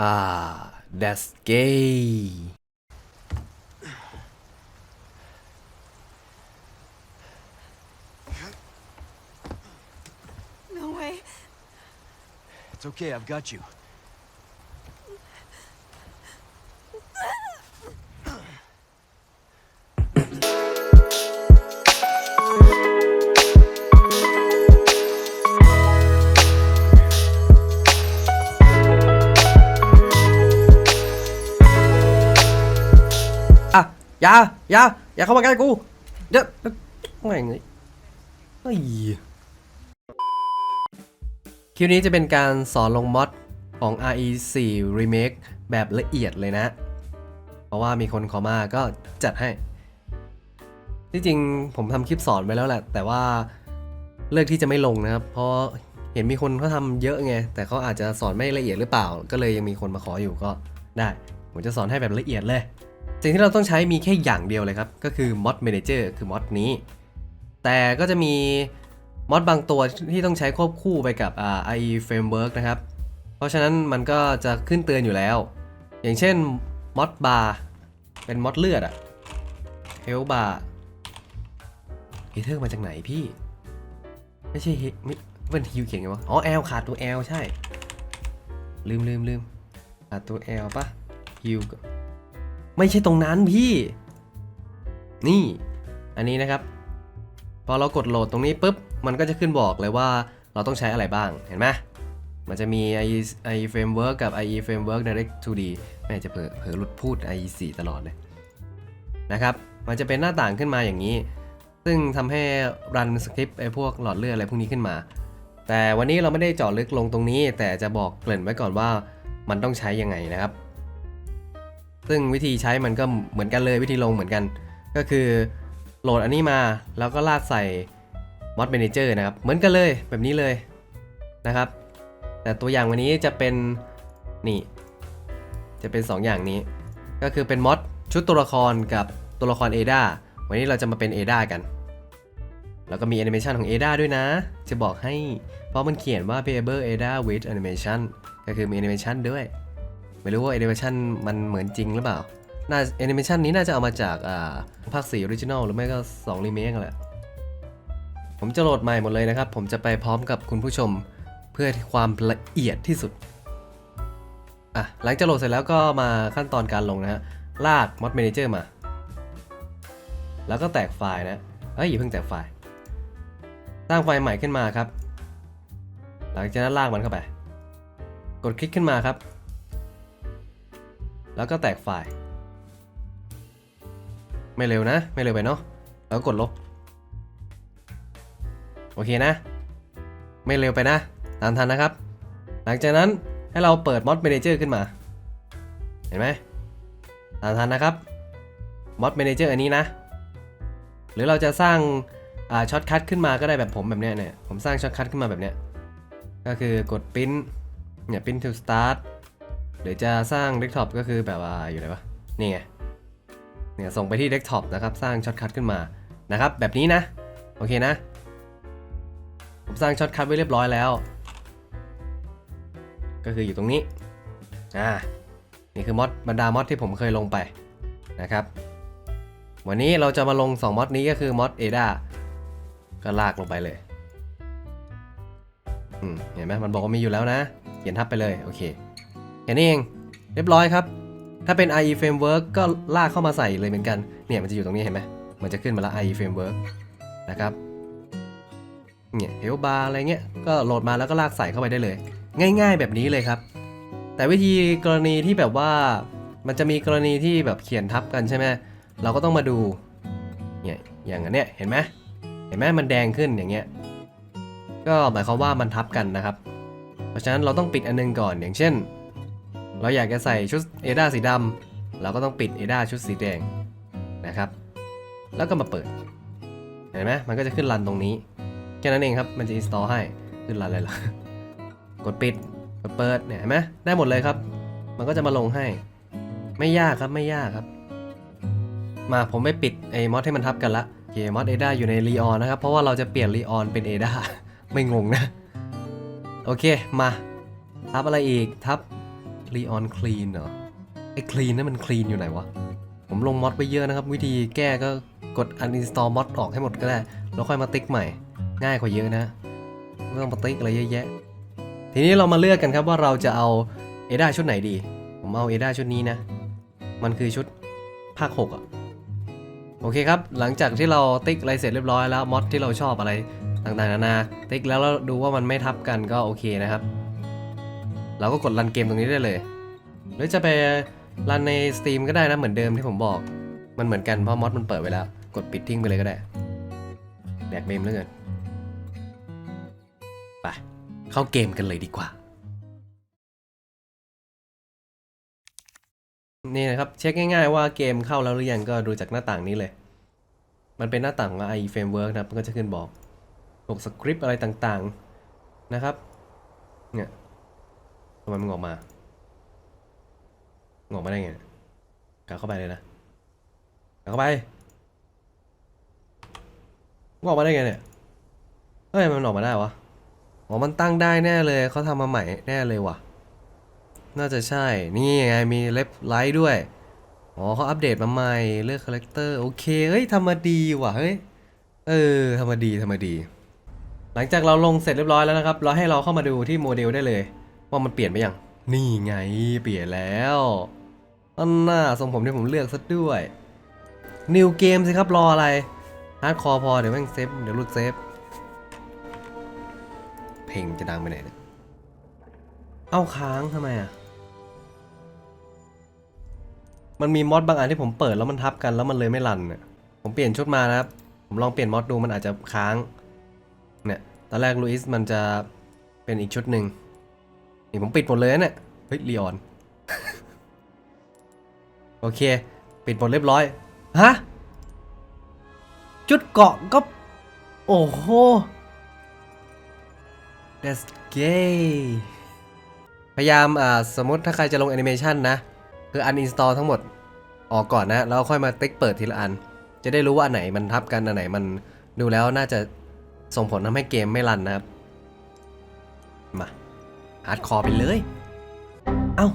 อ่า that's gay No way. It's okay, I've got you. อย่าอย่าอย่าเข้ามาใกล้กูเดี๋ยวไม่งเลยเฮ้ยคลิปนี้จะเป็นการสอนลงมอดของ RE4 Remake แบบละเอียดเลยนะ เพราะว่ามีคนขอมาก็จัดให้ ที่จริงผมทำคลิปสอนไปแล้วแหละ แต่ว่าเลือกที่จะไม่ลงนะครับ เพราะเห็นมีคนเขาทำเยอะไง แต่เขาอาจจะสอนไม่ละเอียดหรือเปล่า ก็เลยยังมีคนมาขออยู่ก็ได้ ผมจะสอนให้แบบละเอียดเลย สิ่งที่เราต้องใช้มีแค่อย่างเดียวเลยครับ ก็คือ mod manager คือมอดนี้ แต่ก็จะมีมอดบางตัวที่ต้องใช้ควบคู่ไปกับอ่า IE framework นะครับ เพราะฉะนั้นมันก็จะขึ้นเตือนอยู่แล้ว อย่างเช่นมอดบาร์เป็นมอดเลือดอะเฮลบาร์เฮเทอร์มาจากไหนพี่ ไม่ใช่เฮไม่เป็นฮิวเขียนไงวะ อ๋อ L ขาดตัว L ใช่ ลืมลืมลืมขาดตัว L ปะฮิว ไม่ใช่ตรงนั้นพี่ นี่ อันนี้นะครับ พอเรากดโหลดตรงนี้ปุ๊บ มันก็จะขึ้นบอกเลยว่าเราต้องใช้อะไรบ้าง เห็นไหมมันจะมี IE IE framework กับ IE framework direct 2D แม่จะเผลอเผลอหลุดพูด IE 4ตลอดเลยนะครับ มันจะเป็นหน้าต่างขึ้นมาอย่างนี้ ซึ่งทำให้รันสคริปต์ไอ้พวกหลอดเลือดอะไรพวกนี้ขึ้นมา แต่วันนี้เราไม่ได้เจาะลึกลงตรงนี้ แต่จะบอกเกริ่นไว้ก่อนว่ามันต้องใช้ยังไงนะครับ ซึ่งวิธีใช้มันก็เหมือนกันเลยวิธีลงเหมือนกัน ก็คือโหลดอันนี้มาแล้วก็ลากใส่ Mod Manager นะครับ เหมือนกันเลยแบบนี้เลยนะครับ แต่ตัวอย่างวันนี้จะเป็นนี่ จะเป็น 2 อย่างนี้ ก็คือเป็นมอดชุดตัวละครกับตัวละคร Ada วันนี้เราจะมาเป็น Ada กัน แล้วก็มีแอนิเมชันของ Ada ด้วยนะ จะบอกให้ เพราะมันเขียนว่า playable Ada with animation ก็คือมีแอนิเมชันด้วย ไม่รู้ว่าแอนิเมชันมันเหมือนจริงหรือเปล่า น่าแอนิเมชันนี้น่าจะเอามาจากอ่าภาค4ออริจินอลหรือไม่ก็2รีเมคแหละ ผมจะโหลดใหม่หมดเลยนะครับ ผมจะไปพร้อมกับคุณผู้ชมเพื่อความละเอียดที่สุด อะ หลังจากโหลดเสร็จแล้วก็มาขั้นตอนการลงนะฮะ ลาก Mod Manager มา แล้วก็แตกไฟล์นะ เอ้ยอย่าเพิ่งแตกไฟล์ สร้างไฟล์ใหม่ขึ้นมาครับ หลังจากนั้นลากมันเข้าไป กดคลิกขึ้นมาครับ แล้วก็แตกไฟล์ ไม่เร็วนะ ไม่เร็วไปเนาะ แล้วกดลบ โอเคนะ ไม่เร็วไปนะ ตามทันนะครับ หลังจากนั้นให้เราเปิด Mod Manager ขึ้นมา เห็นไหมตามทันนะครับ Mod Manager อันนี้นะ หรือเราจะสร้างช็อตคัทขึ้นมาก็ได้แบบผมแบบเนี้ยเนี่ย ผมสร้างช็อตคัทขึ้นมาแบบเนี้ย ก็คือกด Print เนี่ย Print to Start หรือจะสร้าง Desktop ก็คือแบบว่าอยู่ไหนวะนี่ไงเนี่ยส่งไปที่ Desktop นะครับสร้างช็อตคัทขึ้นมานะครับแบบนี้นะโอเคนะ ผมสร้างช็อตคัทไว้เรียบร้อยแล้ว ก็คืออยู่ตรงนี้อ่านี่คือมอดบรรดามอดที่ผมเคยลงไปนะครับ วันนี้เราจะมาลง2มอดนี้ก็คือมอด ADA ก็ลากลงไปเลยอืมเห็นไหมมันบอกว่ามีอยู่แล้วนะเขียนทับไปเลยโอเค แค่นี้เอง เรียบร้อยครับ ถ้าเป็น IE framework ก็ลากเข้ามาใส่เลยเหมือนกัน เนี่ยมันจะอยู่ตรงนี้เห็นไหมมันจะขึ้นมาแล้ว IE framework นะครับเนี่ยเฮลบาร์อะไรเงี้ยก็โหลดมาแล้วก็ลากใส่เข้าไปได้เลย ง่าย ๆ แบบนี้เลยครับ แต่วิธีกรณีที่แบบว่ามันจะมีกรณีที่แบบเขียนทับกันใช่ไหมเราก็ต้องมาดูเนี่ยอย่างอันเนี้ยเห็นไหมเห็นไหมมันแดงขึ้นอย่างเงี้ยก็หมายความว่ามันทับกันนะครับ เพราะฉะนั้นเราต้องปิดอันนึงก่อนอย่างเช่น เราอยากจะใส่ชุดเอดาสีดำเราก็ต้องปิดเอดาชุดสีแดงนะครับ แล้วก็มาเปิด เห็นไหมมันก็จะขึ้นรันตรงนี้ แค่นั้นเองครับ มันจะ install ให้ ขึ้นรันเลยล่ะกดปิด กดเปิด เนี่ยเห็นไหมได้หมดเลยครับ มันก็จะมาลงให้ ไม่ยากครับไม่ยากครับ มาผมไม่ปิดไอ้มอดให้มันทับกันละโอเคมอดเอดาอยู่ในรีออนนะครับ เพราะว่าเราจะเปลี่ยนรีออนเป็นเอดาไม่งงนะ โอเค มา ทับอะไรอีก ทับ รีออนคลีนเหรอ ไอ้คลีนนั่นมันคลีนอยู่ไหนวะ ผมลงมอดไปเยอะนะครับ วิธีแก้ก็กด uninstall mod ออกให้หมดก็ได้ แล้วค่อยมาติ๊กใหม่ ง่ายกว่าเยอะนะไม่ต้องมาติ๊กอะไรเยอะแยะ ทีนี้เรามาเลือกกันครับว่าเราจะเอาเอดาชุดไหนดี ผมเอาเอดาชุดนี้นะ มันคือชุดภาค 6อะโอเคครับ หลังจากที่เราติ๊กอะไรเสร็จเรียบร้อยแล้วมอดที่เราชอบอะไรต่างๆนานา ติ๊กแล้วเราดูว่ามันไม่ทับกันก็โอเคนะครับ เราก็กดรันเกมตรงนี้ได้เลย หรือจะไปรันใน Steam ก็ได้นะเหมือนเดิมที่ผมบอก มันเหมือนกันเพราะมอดมันเปิดไว้แล้ว กดปิดทิ้งไปเลยก็ได้ แดกเมมเลือเกินไปเข้าเกมกันเลยดีกว่า นี่นะครับ เช็คง่ายๆว่าเกมเข้าแล้วหรือยังก็ดูจากหน้าต่างนี้เลย มันเป็นหน้าต่างของ IE Framework นะมันก็จะขึ้นบอกพวกสคริปต์อะไรต่างๆนะครับเนี่ย ไมมันออกมาออกมาได้ไงกลับเข้าไปเลยนะกลับเข้าไปมันออกมาได้ไงเนี่ย เฮ้ย มันออกมาได้วะ อ๋อ มันตั้งได้แน่เลย เขาทำมาใหม่แน่เลยว่ะน่าจะใช่ นี่ไง มีเล็บไลท์ด้วย อ๋อเขาอัปเดตมาใหม่ เลือกคาแรคเตอร์ โอเค เฮ้ยทำมาดีว่ะ เฮ้ย เออทำมาดีทำมาดี หลังจากเราลงเสร็จเรียบร้อยแล้วนะครับ เราให้เราเข้ามาดูที่โมเดลได้เลย ว่ามันเปลี่ยนไปยัง นี่ไงเปลี่ยนแล้วอันน่าทรงผมที่ผมเลือกซะด้วยนิวเกมสิครับรออะไรฮาร์ดคอร์พอเดี๋ยวแม่งเซฟเดี๋ยวหลุดเซฟเพลงจะดังไปไหนเนี่ยเอาค้างทำไมอะมันมีมอดบางอันที่ผมเปิดแล้วมันทับกันแล้วมันเลยไม่รันเนี่ยผมเปลี่ยนชุดมานะครับ ผมลองเปลี่ยนมอดดูมันอาจจะค้าง เนี่ย ตอนแรกลูอิสมันจะเป็นอีกชุดหนึ่ง นี่ผมปิดหมดเลยนะเนี่ยเฮ้ยลีออน โอเค ปิดหมดเรียบร้อย ฮะ จุดเกาะก็ โอ้โห That's gay พยายาม อ่า สมมติถ้าใครจะลงแอนิเมชันนะ คือ uninstall ทั้งหมด ออกก่อนนะ แล้วค่อยมาติ๊กเปิดทีละอัน จะได้รู้ว่าอันไหนมันทับกัน อันไหนมันดูแล้วน่าจะส่งผลทำให้เกมไม่รันนะครับ มา ฮาร์ดคอร์ไปเลย เอ้า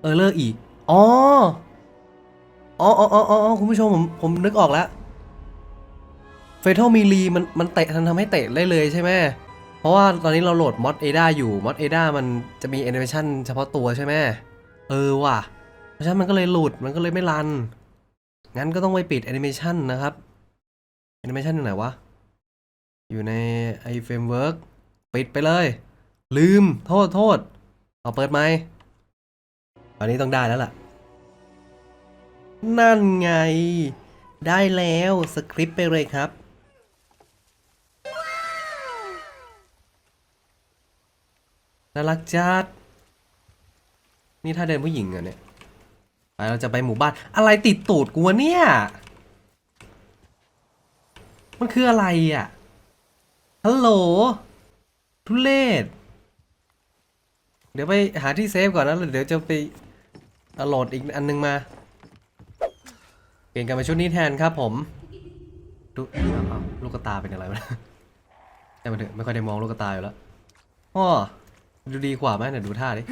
เออเลอร์อีก อ๋อ อ๋ออ๋ออ๋ออ๋อคุณผู้ชมผมผมนึกออกแล้วเฟ t ท l มีลีมันมันเตะทันทำให้เตะได้เลยใช่ไหมเพราะว่าตอนนี้เราโหลดมอด ADA อยู่มอด ADA มันจะมีแอนิเมชันเฉพาะตัวใช่ไหมเออว่ะ เพราะฉะนั้นมันก็เลยหลุดมันก็เลยไม่รัน งั้นก็ต้องไปปิดแอนิเมชันนะครับแอนิเมชันอยู่ไหนวะ อยู่ใน iFramework ปิดไปเลย ลืม โทษโทษเอาเปิดไหมตอนนี้ต้องได้แล้วล่ะ นั่นไง ได้แล้วสคริปต์ไปเลยครับ น่ารักจัด นี่ถ้าเดินผู้หญิงเหรอเนี่ยไปเราจะไปหมู่บ้าน อะไรติดตูดกูเนี่ย มันคืออะไรอะฮัลโหลทุเลศ เดี๋ยวไปหาที่เซฟก่อนนะแล้วเดี๋ยวจะไปโหลดอีกอันนึงมา เปลี่ยนกันมาชุดนี้แทนครับผมดูอ้าวอ้าลูกกระตาเป็นอะไรวะแต่มันถอะไม่ค่อยได้มองลูกกระตาอยู่แล้วอ้อดูดีกว่าไหมเนี่ยดูท่าดิ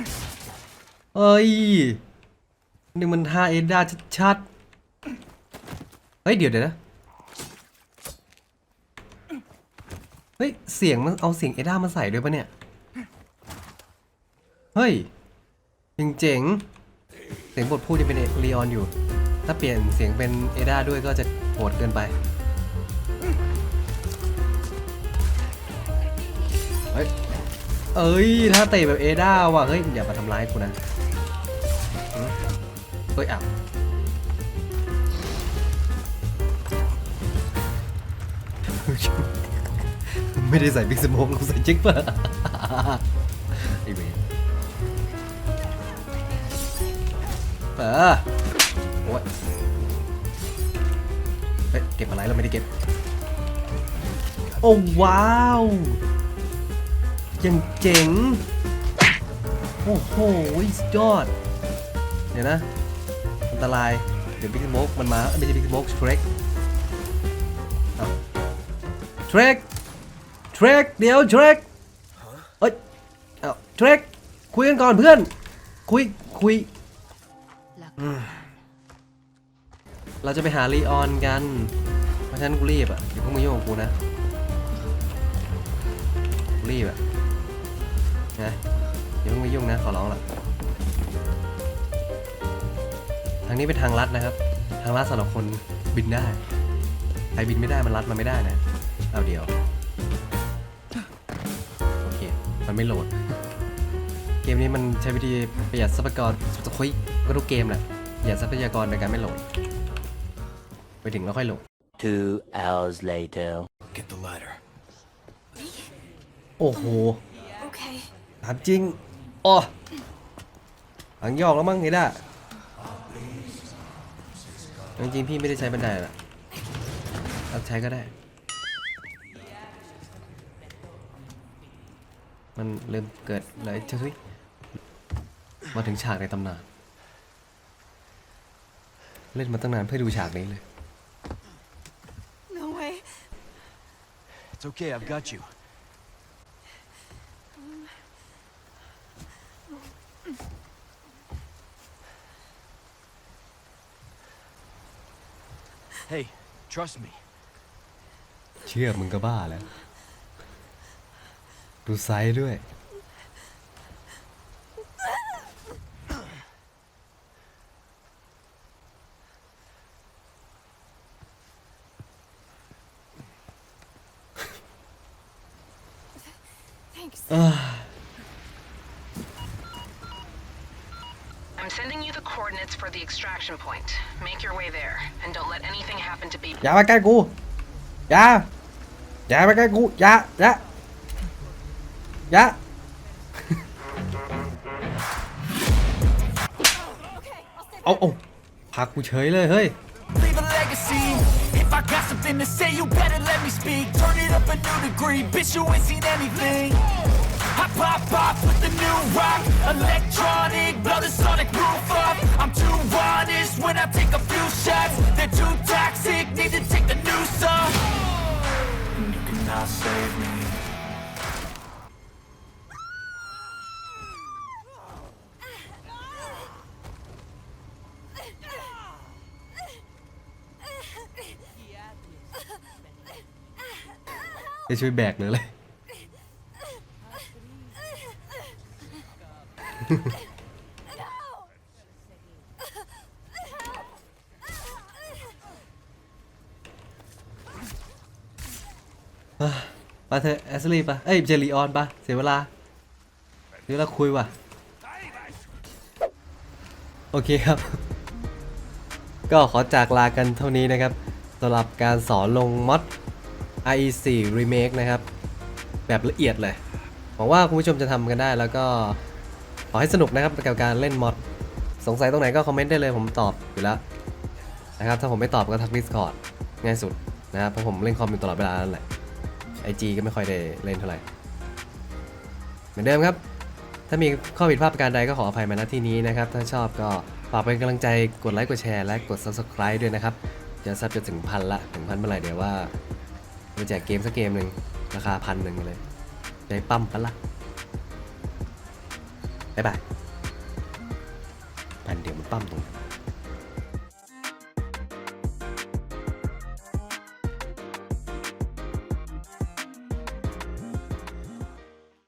เอ้ยนี่มันท่าเอ็ดด้าชัดๆเฮ้ยเดี๋ยวเดี๋ยวนะเฮ้ยเสียงมันเอาเสียงเอ็ดด้ามาใส่ด้วยปะเนี่ย เฮ้ยยังเจ๋งเสียงบทพูดยังเป็นลีออนอยู่ ถ้าเปลี่ยนเสียงเป็นเอดาด้วยก็จะโหดเกินไป เฮ้ย เอ้ย ถ้าเตะแบบเอดาว่ะ เฮ้ย อย่ามาทำร้ายกูนะ เฮ้ยอ้าวไม่ได้ใส่บิ๊กสโมกใส่จิ๊กเปอร์ เออ โอ้ยเฮ้ยเก็บอะไรเราไม่ได้เก็บ โอ้ว้าวยังเจ๋ง โอ้โหสุดยอด เดี๋ยวนะ อันตราย เดี๋ยวบิ๊กสโมกมันมาเอ้ยไม่ใช่บิ๊กสโมกเทรคเทรคเทรคเดี๋ยวเทรคเอ้ยเอ้าเทรคคุยกันก่อนเพื่อน คุย คุย La เราจะไปหาลีออนกัน เพราะฉะนั้นกูรีบอะอย่าเพิ่งมายุ่งกับกูนะกูรีบอะนะอย่าเพิ่งมายุ่งนะขอร้องละทางนี้เป็นทางลัดนะครับ ทางลัดสำหรับคนบินได้ ใครบินไม่ได้มันลัดมันไม่ได้นะ เอาเดี๋ยวโอเค มันไม่โหลด เกมนี้มันใช้วิธีประหยัดทรัพยากรจะคุย ก็ทุกเกมแหละประหยัดทรัพยากรในการไม่โหลด ไปถึงแล้วค่อยโหลด Two hours later. Get the ladder. โอ้โห Okay. ถามจริงอ๋อหลังยอกแล้วมั้งไงด้าจริงๆพี่ไม่ได้ใช้บันไดหรอกเอาใช้ก็ได้ มันเริ่มเกิดเลยเฮ้ยมาถึงฉากในตำนาน เล่นมาตั้งนานเพื่อดูฉากนี้เลย No way. It's okay, I've got you. Hey, trust me. เชื่อมึงก็บ้าแล้ว ดูไซส์ด้วย sending you the coordinates for the extraction point. Make your way there, and don't let anything happen to be. อย่ามาใกล้กูอย่าอย่ามาใกล้กูอย่าอย่าอย่าเอาเอาพากูเฉยเลยเฮ้ย leave a legacy. If I got something to say, you better let me speak. Turn it up a new degree, bitch, you ain't seen anything. I pop off with the new rock, electronic, blow the sonic roof up. I'm too honest when I take a few shots. They're too toxic, need to take the noose off. And you cannot save me. จะช่วยแบกเลยเลย อ่ะไ ปเถอะแอสลีปะเอ้ยเจลีออนปะเสียเวลาเดี๋ยวเราคุยว่ะ โอเคครับ ก็ขอจากลากันเท่านี้นะครับสำหรับการสอนลงมอด IE4 Remake นะครับ แบบละเอียดเลยหวังว่าคุณผู้ชมจะทำกันได้แล้วก็ ขอให้สนุกนะครับกับการเล่นมอดสงสัยตรงไหนก็คอมเมนต์ได้เลยผมตอบอยู่แล้วนะครับถ้าผมไม่ตอบก็ทัก Discord ง่ายสุดนะครับเพราะผมเล่นคอมอยู่ตลอดเวลานั่นแหละ IG ก็ไม่ค่อยได้เล่นเท่าไหร่ เหมือนเดิมครับ ถ้ามีข้อผิดพลาดประการใดก็ขออภัยมาณที่นี้นะครับ ถ้าชอบก็ฝากเป็นกำลังใจกดไลค์กดแชร์และกด Subscribe ด้วยนะครับ จะซับจะถึงพันละถึงพันเมื่อไหร่เดี๋ยวว่าจะแจกเกมสักเกมหนึ่งราคาพันหนึ่งเลยใจปั้มปะละายบายพันเดียวมันปั้มตรง